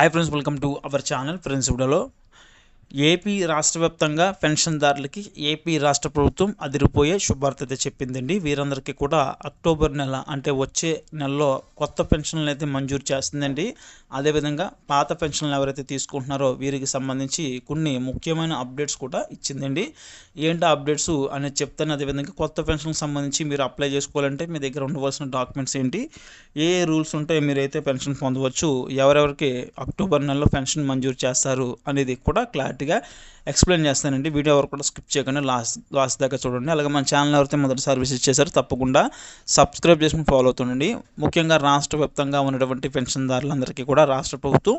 Hi friends welcome to our channel friends వీడియోలో AP రాష్ట్ర వ్యాప్తంగా పెన్షన్దారులకి ఏపీ రాష్ట్ర ప్రభుత్వం అదిరిపోయే శుభార్త అయితే చెప్పిందండి. వీరందరికీ కూడా అక్టోబర్ నెల అంటే వచ్చే నెలలో కొత్త పెన్షన్లు అయితే మంజూరు చేస్తుందండి. అదేవిధంగా పాత పెన్షన్లు ఎవరైతే తీసుకుంటున్నారో వీరికి సంబంధించి కొన్ని ముఖ్యమైన అప్డేట్స్ కూడా ఇచ్చిందండి. ఏంటి అప్డేట్స్ అనేది చెప్తాను. అదేవిధంగా కొత్త పెన్షన్కి సంబంధించి మీరు అప్లై చేసుకోవాలంటే మీ దగ్గర ఉండవలసిన డాక్యుమెంట్స్ ఏంటి? ఏ రూల్స్ ఉంటాయి మీరైతే పెన్షన్ పొందవచ్చు. ఎవరెవరికి అక్టోబర్ నెలలో పెన్షన్ మంజూరు చేస్తారు అనేది కూడా క్లారిటీ క్లారిటీగా ఎక్స్ప్లెయిన్ చేస్తానండి. వీడియో వరకు కూడా స్కిప్ చేయకుండా. లాస్ట్ లాస్ట్ దాకా చూడండి. అలాగే మన ఛానల్ ఎవరైతే మొదటి సర్వీస్ చేశారో తప్పకుండా సబ్స్క్రైబ్ చేసుకుని ఫాలో అవుతుండండి. ముఖ్యంగా రాష్ట్ర వ్యాప్తంగా ఉన్నటువంటి పెన్షన్దారులందరికీ కూడా రాష్ట్ర ప్రభుత్వం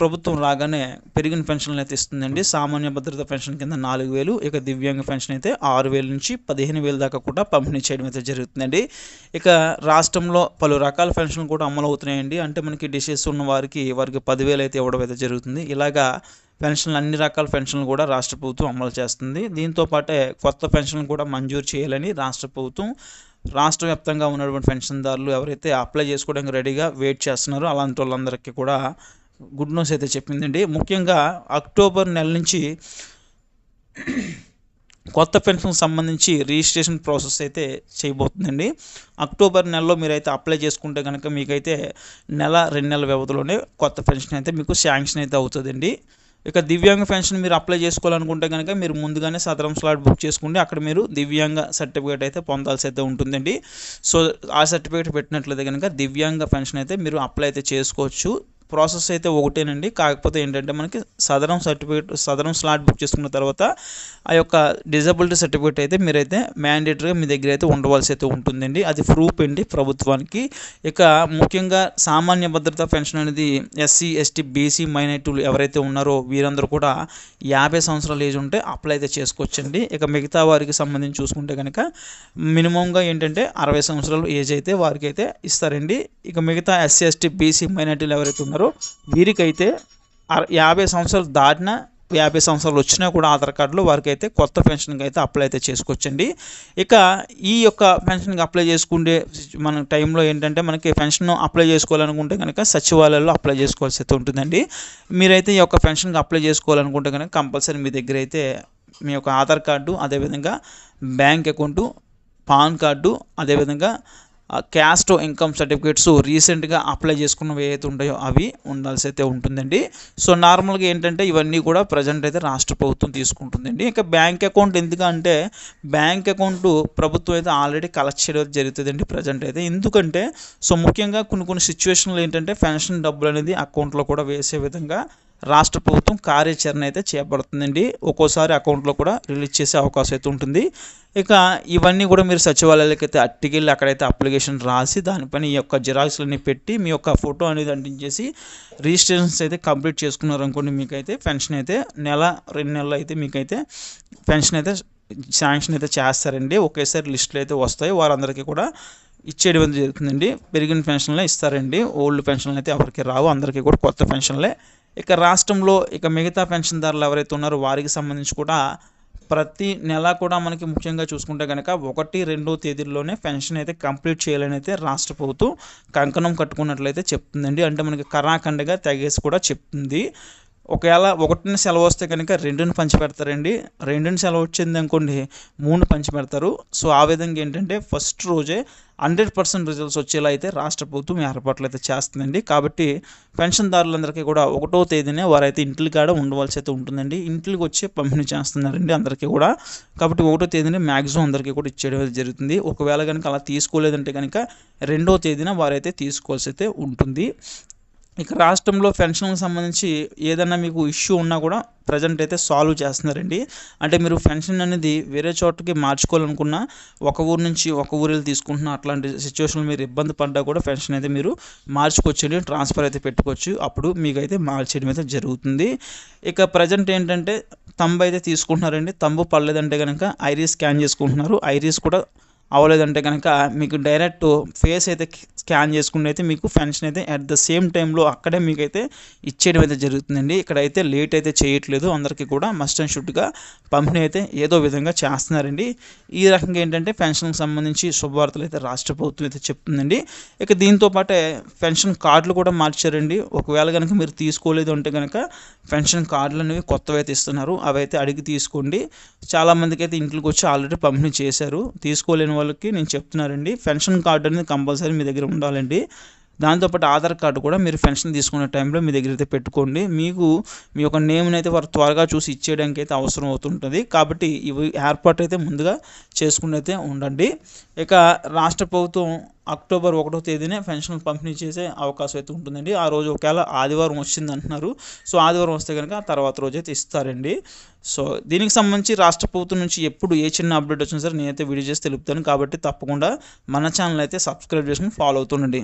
ప్రభుత్వం రాగానే పెరిగిన పెన్షన్లు అయితే ఇస్తుందండి. సామాన్య భద్రత పెన్షన్ కింద నాలుగు వేలు ఇక దివ్యాంగ పెన్షన్ అయితే ఆరు వేల నుంచి పదిహేను వేల దాకా కూడా పంపిణీ చేయడం అయితే జరుగుతుందండి. ఇక రాష్ట్రంలో పలు రకాల పెన్షన్లు కూడా అమలు అవుతున్నాయండి అంటే మనకి డిసీజ్ ఉన్న వారికి వారికి పదివేలు అయితే ఇవ్వడం అయితే జరుగుతుంది. ఇలాగా పెన్షన్లు అన్ని రకాల పెన్షన్లు కూడా రాష్ట్ర ప్రభుత్వం అమలు చేస్తుంది. దీంతో పాటే కొత్త పెన్షన్లు కూడా మంజూరు చేయాలని రాష్ట్ర ప్రభుత్వం రాష్ట్ర వ్యాప్తంగా ఉన్నటువంటి పెన్షన్దారులు ఎవరైతే అప్లై చేసుకోవడానికి రెడీగా వెయిట్ చేస్తున్నారో అలాంటి వాళ్ళందరికీ కూడా గుడ్ న్యూస్ అయితే చెప్పిందండి. ముఖ్యంగా అక్టోబర్ నెల నుంచి కొత్త పెన్షన్కి సంబంధించి రిజిస్ట్రేషన్ ప్రాసెస్ అయితే చేయబోతుందండి. అక్టోబర్ నెలలో మీరైతే అప్లై చేసుకుంటే కనుక మీకైతే నెల రెండు నెలల వ్యవధిలోనే కొత్త పెన్షన్ అయితే మీకు శాంక్షన్ అయితే అవుతుందండి. ఇక దివ్యాంగ పెన్షన్ మీరు అప్లై చేసుకోవాలనుకుంటే కనుక మీరు ముందుగానే సదరం స్లాట్ బుక్ చేసుకుంటే అక్కడ మీరు దివ్యాంగ సర్టిఫికేట్ అయితే పొందాల్సి అయితే ఉంటుందండి. సో ఆ సర్టిఫికేట్ పెట్టినట్లయితే కనుక దివ్యాంగ పెన్షన్ అయితే మీరు అప్లై అయితే చేసుకోవచ్చు. ప్రాసెస్ అయితే ఒకటేనండి. కాకపోతే ఏంటంటే మనకి Sadarem certificate Sadarem slot book చేసుకున్న తర్వాత ఆ యొక్క డిజబిలిటీ సర్టిఫికేట్ అయితే మీరైతే మ్యాండేటరీగా మీ దగ్గర అయితే ఉండవలసి అయితే ఉంటుందండి. అది ప్రూఫ్ అండి ప్రభుత్వానికి. ఇక ముఖ్యంగా సామాన్య భద్రత పెన్షన్ అనేది ఎస్సీ ఎస్టీ బీసీ మైనార్టీలు ఎవరైతే ఉన్నారో వీరందరూ కూడా యాభై సంవత్సరాల ఏజ్ ఉంటే అప్లై అయితే చేసుకోవచ్చండి. ఇక మిగతా వారికి సంబంధించి చూసుకుంటే కనుక మినిమంగా ఏంటంటే అరవై సంవత్సరాలు ఏజ్ అయితే వారికి అయితే ఇస్తారండి. ఇక మిగతా ఎస్సీ ఎస్టీ బీసీ మైనార్టీలు ఎవరైతే ఉన్నారో వీరికైతే యాభై సంవత్సరాలు దాటిన యాభై సంవత్సరాలు వచ్చినా కూడా ఆధార్ కార్డులో వారికి అయితే కొత్త పెన్షన్కి అయితే అప్లై అయితే చేసుకోవచ్చండి. ఇక ఈ యొక్క పెన్షన్కి అప్లై చేసుకుంటే మన టైంలో ఏంటంటే మనకి పెన్షన్ అప్లై చేసుకోవాలనుకుంటే కనుక సచివాలయాల్లో అప్లై చేసుకోవాల్సి అయితే ఉంటుందండి. మీరైతే ఈ యొక్క పెన్షన్కి అప్లై చేసుకోవాలనుకుంటే కనుక కంపల్సరీ మీ దగ్గర అయితే మీ యొక్క ఆధార్ కార్డు అదేవిధంగా బ్యాంక్ అకౌంటు పాన్ కార్డు అదేవిధంగా క్యాస్ట్ ఇన్కమ్ సర్టిఫికేట్స్ రీసెంట్గా అప్లై చేసుకున్నవి ఏవైతే ఉంటాయో అవి ఉండాల్సి అయితే ఉంటుందండి. సో నార్మల్గా ఏంటంటే ఇవన్నీ కూడా ప్రజెంట్ అయితే రాష్ట్ర ప్రభుత్వం తీసుకుంటుందండి. ఇంకా బ్యాంక్ అకౌంట్ ఎందుకంటే బ్యాంక్ అకౌంట్ ప్రభుత్వం అయితే ఆల్రెడీ కలెక్ట్ చేయడం జరుగుతుందండి ప్రజెంట్ అయితే. ఎందుకంటే సో ముఖ్యంగా కొన్ని కొన్ని సిచ్యువేషన్లు ఏంటంటే పెన్షన్ డబ్బులు అనేది అకౌంట్లో కూడా వేసే విధంగా రాష్ట్ర ప్రభుత్వం కార్యాచరణ అయితే చేపడుతుందండి. ఒక్కోసారి అకౌంట్లో కూడా రిలీజ్ చేసే అవకాశం అయితే ఉంటుంది. ఇక ఇవన్నీ కూడా మీరు సచివాలయాలకు అయితే అట్టికెళ్ళి అక్కడైతే అప్లికేషన్ రాసి దానిపైన ఈ యొక్క జిరాక్స్లన్నీ పెట్టి మీ యొక్క ఫోటో అనేది అంటించేసి రిజిస్ట్రేషన్స్ అయితే కంప్లీట్ చేసుకున్నారు అనుకోండి మీకైతే పెన్షన్ అయితే నెల రెండు నెలలు అయితే మీకైతే పెన్షన్ అయితే శాంక్షన్ అయితే చేస్తారండి. ఒకేసారి లిస్టులు అయితే వస్తాయి. వారందరికీ కూడా ఇచ్చేయడం జరుగుతుందండి. పెరిగిన పెన్షన్లే ఇస్తారండి. ఓల్డ్ పెన్షన్లు అయితే ఎవరికి రావు. అందరికీ కూడా కొత్త పెన్షన్లే ఇక రాష్ట్రంలో ఇక మిగతా పెన్షన్దారులు ఎవరైతే ఉన్నారో వారికి సంబంధించి కూడా ప్రతి నెల కూడా మనకి ముఖ్యంగా చూసుకుంటే కనుక ఒకటి రెండో తేదీల్లోనే పెన్షన్ అయితే కంప్లీట్ చేయాలని అయితే రాష్ట్ర ప్రభుత్వం కంకణం కట్టుకున్నట్లయితే చెప్తుందండి. అంటే మనకి కరాఖండగా తెగేసి కూడా చెప్తుంది. ఒకవేళ ఒకటిని సెలవు వస్తే కనుక రెండుని పంచి పెడతారండి. రెండుని సెలవు వచ్చింది అనుకోండి మూడు పంచి పెడతారు. సో ఆ విధంగా ఏంటంటే ఫస్ట్ రోజే హండ్రెడ్ పర్సెంట్ రిజల్ట్స్ వచ్చేలా అయితే రాష్ట్ర ప్రభుత్వం ఏర్పాట్లు అయితే చేస్తుందండి. కాబట్టి పెన్షన్దారులందరికీ కూడా ఒకటో తేదీనే వారైతే ఇంట్లో కాడ ఉండవలసి అయితే ఉంటుందండి. ఇంట్లోకి వచ్చి పంపిణీ చేస్తున్నారండి అందరికీ కూడా. కాబట్టి ఒకటో తేదీనే మ్యాక్సిమం అందరికీ కూడా ఇచ్చేయడం జరుగుతుంది. ఒకవేళ కనుక అలా తీసుకోలేదంటే కనుక రెండో తేదీన వారైతే తీసుకోవాల్సి అయితే ఉంటుంది. ఇక రాష్ట్రంలో పెన్షన్కి సంబంధించి ఏదైనా మీకు ఇష్యూ ఉన్నా కూడా ప్రజెంట్ అయితే సాల్వ్ చేస్తున్నారండి. అంటే మీరు పెన్షన్ అనేది వేరే చోటకి మార్చుకోవాలనుకున్నా ఒక ఊరు నుంచి ఒక ఊరు తీసుకుంటున్నా అట్లాంటి సిచ్యువేషన్లో మీరు ఇబ్బంది పడ్డా కూడా పెన్షన్ అయితే మీరు మార్చుకోవచ్చండి ట్రాన్స్ఫర్ అయితే పెట్టుకోవచ్చు. అప్పుడు మీకైతే మార్చేయడం అయితే జరుగుతుంది. ఇక ప్రజెంట్ ఏంటంటే తంబు అయితే తీసుకుంటున్నారండి. తంబు పడలేదంటే కనుక ఐరీస్ స్కాన్ చేసుకుంటున్నారు. ఐరీస్ కూడా అవ్వలేదంటే కనుక మీకు డైరెక్ట్ ఫేస్ అయితే స్కాన్ చేసుకుని అయితే మీకు పెన్షన్ అయితే అట్ ద సేమ్ టైంలో అక్కడే మీకైతే ఇచ్చేయడం అయితే జరుగుతుందండి. ఇక్కడైతే లేట్ అయితే చేయట్లేదు. అందరికీ కూడా మస్ట్ అండ్ షుడ్గా పంపిణీ అయితే ఏదో విధంగా చేస్తున్నారండి. ఈ రకంగా ఏంటంటే పెన్షన్కి సంబంధించి శుభవార్తలు అయితే రాష్ట్ర ప్రభుత్వం అయితే చెప్తుందండి. ఇక దీంతో పాటే పెన్షన్ కార్డులు కూడా మార్చారండి. ఒకవేళ కనుక మీరు తీసుకోలేదు అంటే కనుక పెన్షన్ కార్డులు అనేవి కొత్తవి అయితే ఇస్తున్నారు. అవి అయితే అడిగి తీసుకోండి. చాలామందికి అయితే ఇంట్లోకి వచ్చి ఆల్రెడీ పంపిణీ చేశారు. తీసుకోలేని వాళ్ళకి నేను చెప్తున్నానండి. పెన్షన్ కార్డు అనేది కంపల్సరీ మీ దగ్గర ఉండాలండి. దాంతోపాటు ఆధార్ కార్డు కూడా మీరు పెన్షన్ తీసుకునే టైంలో మీ దగ్గర అయితే పెట్టుకోండి. మీకు మీ యొక్క నేమ్ని అయితే వారు త్వరగా చూసి ఇచ్చేయడానికి అయితే అవసరం అవుతుంటుంది. కాబట్టి ఇవి ఏర్పాటు అయితే ముందుగా చేసుకుని అయితే ఉండండి. ఇక రాష్ట్ర ప్రభుత్వం అక్టోబర్ ఒకటో తేదీనే పెన్షన్ పంపిణీ చేసే అవకాశం అయితే ఉంటుందండి. ఆ రోజు ఒకవేళ ఆదివారం వచ్చింది అంటున్నారు. సో ఆదివారం వస్తే కనుక తర్వాత రోజు అయితే ఇస్తారండి. సో దీనికి సంబంధించి రాష్ట్ర ప్రభుత్వం నుంచి ఎప్పుడు ఏ చిన్న అప్డేట్ వచ్చినా సరే నేనైతే వీడియో చేసి తెలుపుతాను. కాబట్టి తప్పకుండా మన ఛానల్ అయితే సబ్స్క్రైబ్ చేసుకుని ఫాలో అవుతుండండి.